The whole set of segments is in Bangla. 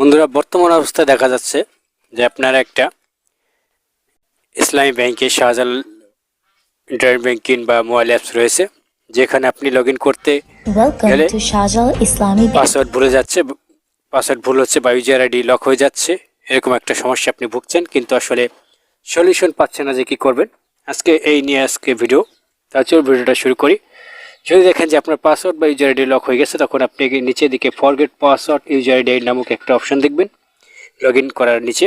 বন্ধুরা বর্তমান অবস্থায় দেখা যাচ্ছে যে আপনার একটা ইসলামী ব্যাংকে শাহজাল ইন্টারনেট ব্যাংকিং বা মোবাইল অ্যাপস রয়েছে যেখানে আপনি লগ ইন করতে Bank. পাসওয়ার্ড ভুলে যাচ্ছে পাসওয়ার্ড ভুল হচ্ছে বা ইউজার আইডি লক হয়ে যাচ্ছে এরকম একটা সমস্যা আপনি ভুগছেন কিন্তু আসলে সলিউশন পাচ্ছেন না যে কী করবেন আজকে এই নিয়ে আজকে ভিডিও তার ভিডিওটা শুরু করি যদি দেখেন যে আপনার পাসওয়ার্ড বা ইউজার আইডি লক হয়ে গেছে, তখন আপনি নিচে দিকে ফরগেট পাসওয়ার্ড ইউজার আইডি নামক একটা অপশন দেখবেন লগ করার নিচে।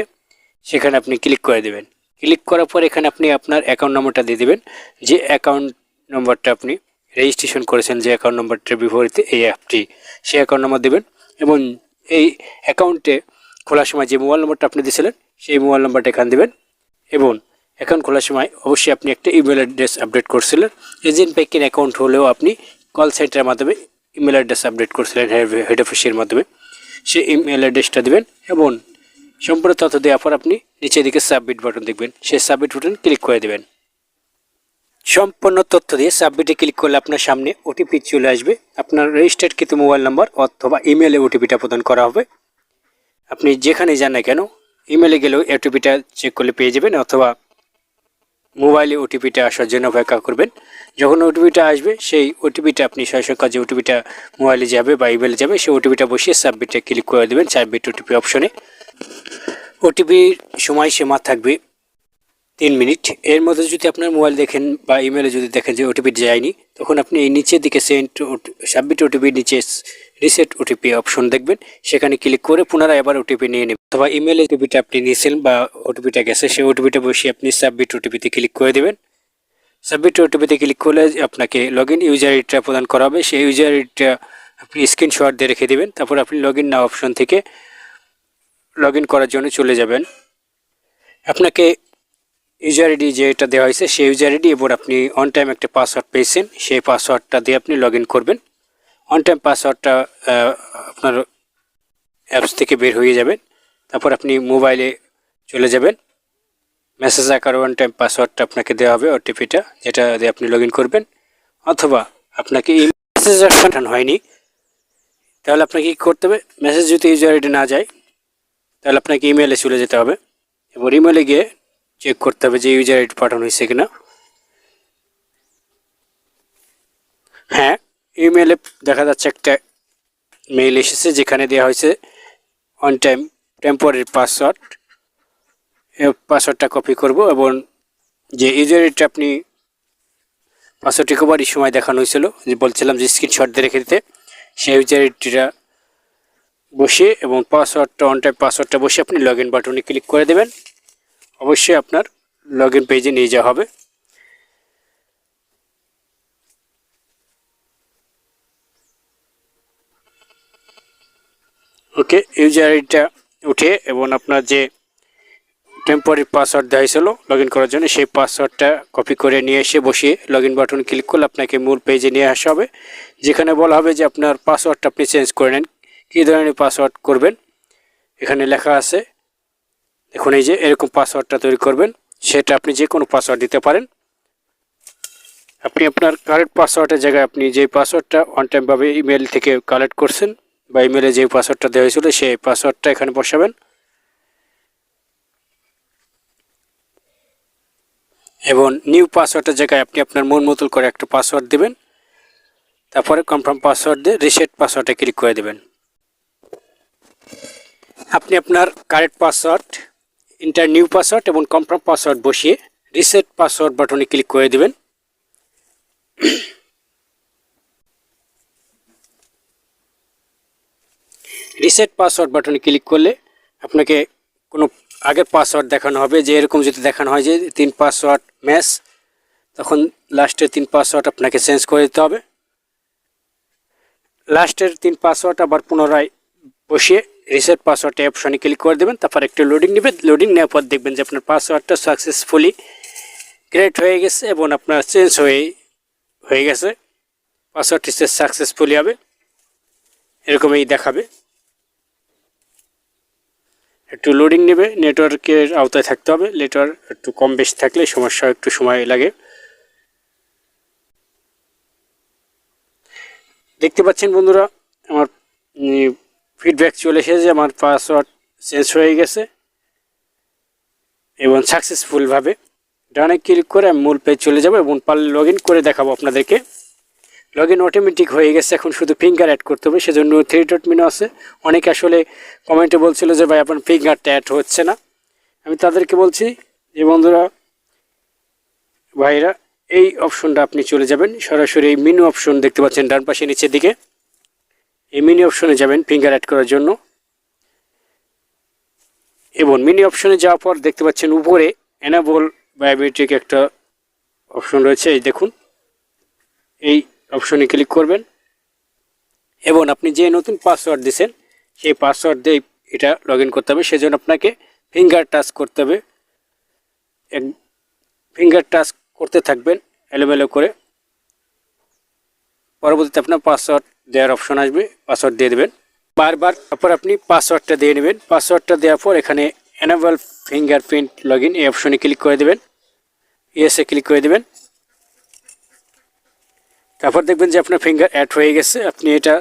সেখানে আপনি ক্লিক করে দেবেন। ক্লিক করার পর এখানে আপনি আপনার অ্যাকাউন্ট নম্বরটা দিয়ে দেবেন, যে অ্যাকাউন্ট নম্বরটা আপনি রেজিস্ট্রেশন করেছেন, যে অ্যাকাউন্ট নম্বরটার বিপরীতে এই অ্যাপটি সেই অ্যাকাউন্ট নম্বর দেবেন এবং এই অ্যাকাউন্টে খোলার সময় যে মোবাইল নম্বরটা আপনি দিয়েছিলেন, সেই মোবাইল নম্বরটা এখানে দেবেন এবং অ্যাকাউন্ট খোলার সময় অবশ্যই আপনি একটা ইমেল অ্যাড্রেস আপডেট করছিলেন। এজেন্ট ব্যাংকের অ্যাকাউন্ট হলেও আপনি কল সেন্টারের মাধ্যমে ইমেল অ্যাড্রেস আপডেট করছিলেন হেড অফিসের মাধ্যমে। সেই ইমেল অ্যাড্রেসটা দেবেন এবং সম্পূর্ণ তথ্য দেওয়ার পর আপনি নিচের দিকে সাবমিট বাটন দেখবেন। সেই সাবমিট বাটন ক্লিক করে দেবেন। সম্পূর্ণ তথ্য দিয়ে সাবমিটে ক্লিক করলে আপনার সামনে ওটিপি চলে আসবে। আপনার রেজিস্টার্ড কিন্তু মোবাইল নাম্বার অথবা ইমেলে ওটিপিটা প্রদান করা হবে। আপনি যেখানে যান না কেন ইমেলে গেলেও ওটিপিটা চেক করলে পেয়ে যাবেন অথবা মোবাইলে ওটিপিটা আসার জন্য অপেক্ষা করবেন। যখন ওটিপিটা আসবে, সেই ওটিপিটা আপনি সরাসরি কাজে ওটিপিটা মোবাইলে যাবে বা ইমেলে যাবে, সেই ওটিপিটা বসিয়ে সাবমিটে ক্লিক করে দেবেন সাবমিট ওটিপি অপশনে ওটিপির সময়সীমা থাকবে তিন মিনিট এর মধ্যে যদি আপনার মোবাইল দেখেন বা ইমেলে যদি দেখেন যে ওটিপি যায়নি তখন আপনি এই নিচের দিকে সেন্ট সাবমিট ওটিপি নিচে রিসেট ওটিপি অপশন দেখবেন সেখানে ক্লিক করে পুনরায় আবার ওটিপি নিয়ে নেবেন অথবা ইমেলে ওটিপিটা আপনি নিয়েছেন বা ওটিপিটা গেছে সেই ওটিপিটা বসিয়ে আপনি সাবমিট ওটিপিতে ক্লিক করে দেবেন সাবমিট ওটিপিতে ক্লিক করলে আপনাকে লগ ইন ইউজার আইডিটা প্রদান করা হবে সেই ইউজার আইডিটা আপনি স্ক্রিনশট দিয়ে রেখে দেবেন তারপর আপনি লগ ইন না অপশন থেকে লগ ইন করার জন্য চলে যাবেন আপনাকে ইউজার আইডি যেটা দেওয়া হয়েছে, সেই ইউজার আইডি এবার আপনি অন টাইম একটা পাসওয়ার্ড পেয়েছেন। সেই পাসওয়ার্ডটা দিয়ে আপনি লগ করবেন। অন টাইম পাসওয়ার্ডটা আপনার অ্যাপস থেকে বের হয়ে যাবেন তারপর আপনি মোবাইলে চলে যাবেন। মেসেজ আকার ওয়ান টাইম পাসওয়ার্ডটা আপনাকে দেওয়া হবে ওটিপিটা যেটা দিয়ে আপনি লগ করবেন। অথবা আপনাকে এই মেসেজ অপশন হয়নি। তাহলে আপনাকে কী করতে হবে? মেসেজ যদি ইউজার আইডি না যায়, তাহলে আপনাকে ইমেলে চলে যেতে হবে। এবার ইমেলে গিয়ে চেক করতে হবে যে ইউজার আইডি পাঠানো হয়েছে কিনা। হ্যাঁ ইমেলে দেখা যাচ্ছে একটা মেইল এসেছে যেখানে দেওয়া হয়েছে অন টাইম টেম্পোরারি পাসওয়ার্ড পাসওয়ার্ডটা কপি করব এবং যে ইউজার আইডিটা আপনি পাসওয়ার্ড রিকভারির সময় দেখানো হয়েছিল, যে বলছিলাম যে স্ক্রিনশট দিয়ে রেখে দিতে, সেই ইউজার আইডিটা বসিয়ে এবং পাসওয়ার্ডটা অন টাইম পাসওয়ার্ডটা বসে আপনি লগ ইন বাটনে ক্লিক করে দেবেন। অবশ্যই আপনার লগ ইন পেজে নিয়ে যাওয়া হবে। ওকে ইউজার আইডিটা উঠে এবং আপনার যে টেম্পোরারি পাসওয়ার্ড দেওয়া হয়েছিল লগ করার জন্য, সেই পাসওয়ার্ডটা কপি করে নিয়ে এসে বসিয়ে লগ ইন বাটন ক্লিক করলে আপনাকে মূল পেজে নিয়ে আসা হবে, যেখানে বলা হবে যে আপনার পাসওয়ার্ডটা আপনি চেঞ্জ করে নেন। কী ধরনের পাসওয়ার্ড করবেন? এখানে লেখা আছে দেখুন এই যে এরকম পাসওয়ার্ডটা তৈরি করবেন, সেটা আপনি যে কোনো পাসওয়ার্ড দিতে পারেন। আপনি আপনার কারেন্ট পাসওয়ার্ডের জায়গায় আপনি যে পাসওয়ার্ডটা ওয়ান টাইমভাবে ইমেল থেকে কালেক্ট করছেন, বা ইমেলে যে পাসওয়ার্ডটা দেওয়া হয়েছিল, সেই পাসওয়ার্ডটা এখানে বসাবেন। এবং নিউ পাসওয়ার্ডের জায়গায় আপনি আপনার মন মতো করে একটা পাসওয়ার্ড দেবেন। তারপরে কনফার্ম পাসওয়ার্ড দিয়ে রিসেট পাসওয়ার্ডে ক্লিক করে দেবেন। আপনি আপনার correct password enter new password এবং কনফার্ম পাসওয়ার্ড বসিয়ে রিসেট পাসওয়ার্ড বাটনে ক্লিক করে দেবেন। রিসেট পাসওয়ার্ড বাটনে ক্লিক করলে আপনাকে কোনো আগের পাসওয়ার্ড দেখানো হবে যে এরকম যদি দেখানো হয় যে তিন পাসওয়ার্ড ম্যাচ তখন লাস্টের তিন পাসওয়ার্ড আপনাকে চেঞ্জ করে দিতে হবে। লাস্টের তিন পাসওয়ার্ড আবার পুনরায় বসিয়ে রিসেট পাসওয়ার্ডে অপশনে ক্লিক করে দেবেন, তারপর একটু লোডিং নেবে লোডিং নেওয়ার পর দেখবেন যে আপনার পাসওয়ার্ডটা সাকসেসফুলি ক্রিয়েট হয়ে গেছে এবং আপনার চেঞ্জ হয়ে হয়ে গেছে। পাসওয়ার্ডটি সাকসেসফুলি হবে। এরকমই দেখাবে। একটু লোডিং নেবে নেটওয়ার্কের আওতায় থাকতে হবে। নেটওয়ার্ক একটু কম বেশি থাকলে সমস্যা, একটু সময় লাগে। দেখতে পাচ্ছেন বন্ধুরা, আমার ফিডব্যাক চলে এসেছে আমার পাসওয়ার্ড চেঞ্জ হয়ে গেছে এবং সাকসেসফুলভাবে ডানে ক্লিক করে আমি মূল পেজ চলে যাব এবং পারলে লগ করে দেখাবো আপনাদেরকে। লগ ইন অটোমেটিক হয়ে গেছে, এখন শুধু ফিঙ্গার অ্যাড করতে হবে, সেজন্য থ্রি ডট মেনু আছে। অনেকে আসলে কমেন্টে বলছিল যে, ভাই, আপনার ফিঙ্গারটা অ্যাড হচ্ছে না। আমি তাদেরকে বলছি যে, বন্ধুরা, ভাইরা, এই অপশনটা আপনি চলে যাবেন। সরাসরি এই মেনু অপশন দেখতে পাচ্ছেন ডান পাশে, নিচের দিকে। এই মিনি অপশনে যাবেন ফিঙ্গার অ্যাড করার জন্য। এবং মিনি অপশনে যাওয়ার পর দেখতে পাচ্ছেন উপরে এনাবল বায়োমেট্রিক একটা অপশন রয়েছে, এই দেখুন। এই অপশনে ক্লিক করবেন। এবং আপনি যে নতুন পাসওয়ার্ড দিয়েছেন, সেই পাসওয়ার্ড দিয়ে এটা লগ করতে হবে। সেজন্য আপনাকে ফিঙ্গার টাচ করতে হবে। এক ফিঙ্গার টাচ করতে থাকবেন, এলোমেলো করে। পরবর্তীতে আপনার পাসওয়ার্ড দেওয়ার অপশন আসবে পাসওয়ার্ড দিয়ে দেবেন। বারবার তারপর আপনি পাসওয়ার্ডটা দিয়ে নেবেন। পাসওয়ার্ডটা দেওয়ার পর এখানে এনাবল ফিঙ্গারপ্রিন্ট লগ ইন এই অপশনে ক্লিক করে দেবেন। ইয়েসে ক্লিক করে দেবেন। তারপর দেখবেন যে আপনার ফিঙ্গার অ্যাড হয়ে গেছে। আপনি এটা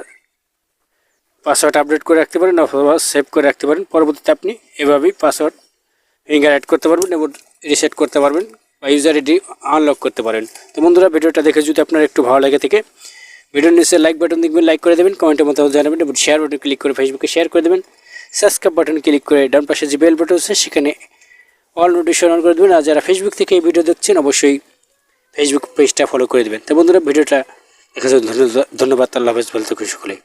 পাসওয়ার্ড আপডেট করে রাখতে পারেন অথবা সেভ করে রাখতে পারেন। পরবর্তীতে আপনি এভাবেই পাসওয়ার্ড ফিঙ্গার অ্যাড করতে পারবেন এবং রিসেট করতে পারবেন বা ইউজার আইডি আনলক করতে পারেন। তো বন্ধুরা, ভিডিওটা দেখে যদি আপনার একটু ভালো লাগে থেকে ভিডিওর নিচে লাইক বাটন দেখবেন লাইক করে দেবেন কমেন্টের মতো জানাবেন এবং শেয়ার বাটন ক্লিক করে ফেসবুকে শেয়ার করে দেবেন। সাবস্ক্রাইব বাটন ক্লিক করে ডান পাশে যে বেল বাটন আছে, সেখানে অল নোটিফিকেশন অন করে দেবেন। আর যারা ফেসবুক থেকে এই ভিডিও দেখছেন, অবশ্যই ফেসবুক পেজটা ফলো করে দেবেন। তো বন্ধুরা, ভিডিওটা এখানে ধন্যবাদ। আল্লাহ হাফেজ। বলতে খুশি সকলে